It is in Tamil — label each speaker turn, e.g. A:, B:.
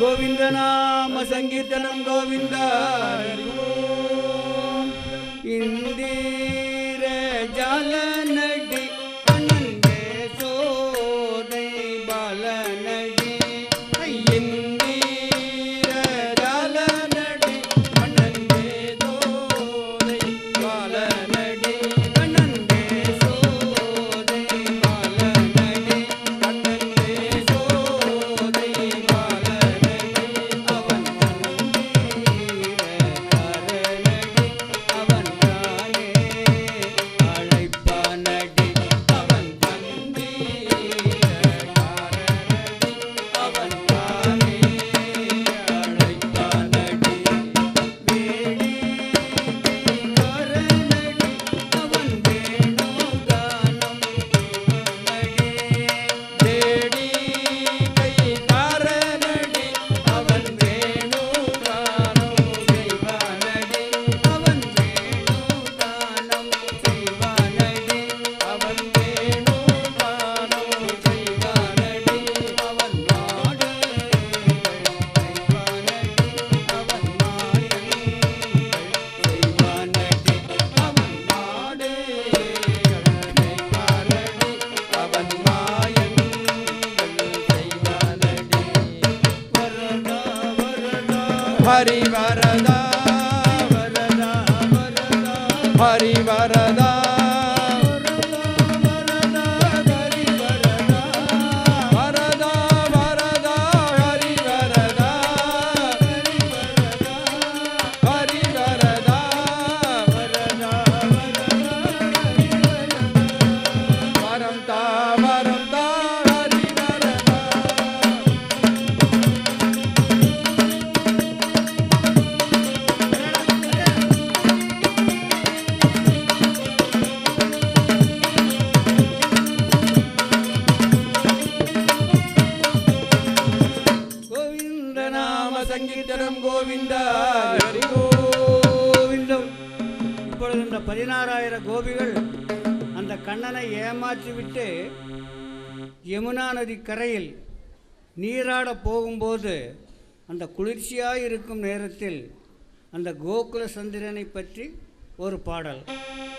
A: గోవింద నామ సంకీర్తనం గోవింద ఇందిర జల
B: ફરી વરદા વરદા વરદા ફરી திருக்கீர்த்தனம்
A: கோவிந்தா. கோவிந்தம் இப்பொழுது இந்த பதினாறாயிரம் கோபிகள் அந்த கண்ணனை ஏமாற்றிவிட்டு யமுனா நதி கரையில் நீராட போகும்போது அந்த குளிர்ச்சியாக இருக்கும் நேரத்தில் அந்த கோகுல சந்திரனை பற்றி ஒரு பாடல்.